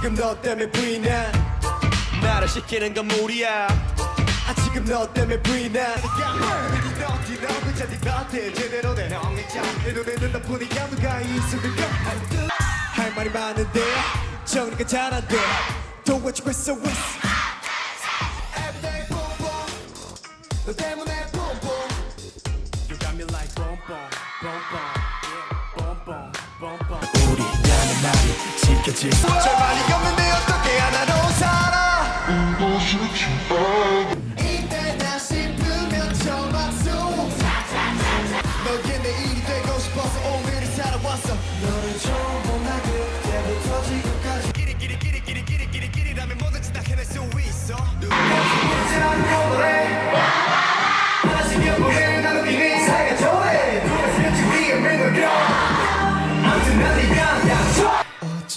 지금 너 때문에 부인해. 나를 시키는 건 무리야. 아 지금 너 때문에 부인해. 할 말이 많은데 정리가 잘 안돼. Don't boom. 너 때문에 수 절반이 없는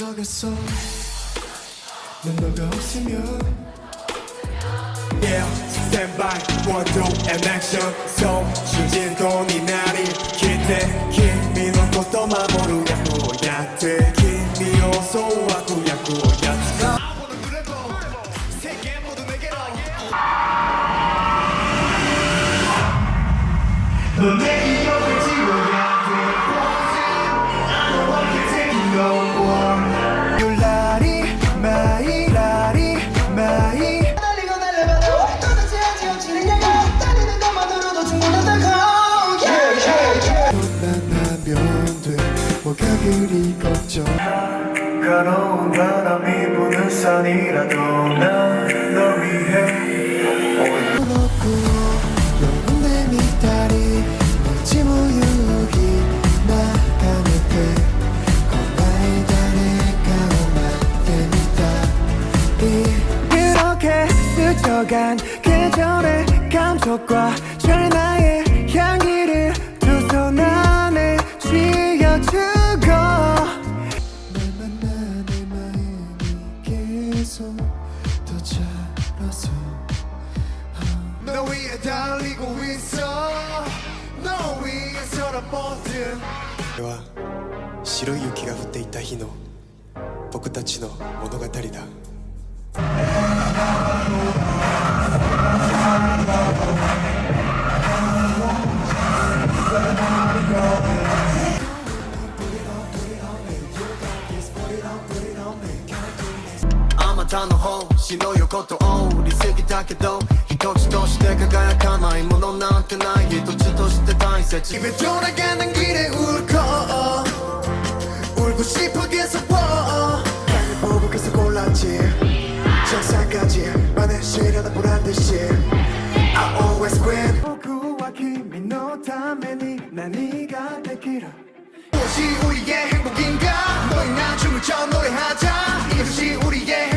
어쩌겠어 넌 너가 없으면 Yeah, stand by, one, two, and action So, 주진도 니 나를 기대 kimiのこと守る役をやって君をそう悪役をやっ I wanna do that 그리 걱정. 가로운 바람이 부는 산이라도 난널 위해. 내 멀지 모유기 이렇게 스쳐간 계절의 감촉과 절나의 향 달리고 있어 너 위에서라 뭐든 これは白い雪が降っていた日の僕たちの物語だ あまたの星の横通り過ぎたけど 있어 집에 돌아가는 길에 울고 울고 싶어 계속 퍼 나를 보고 계속 골랐지. 정상까지 많은 시련은 보란 듯이. I always win僕は君のために何ができる 우리의 행복인가? 너의 나춤을 춰 노래하자. 이것이 우리의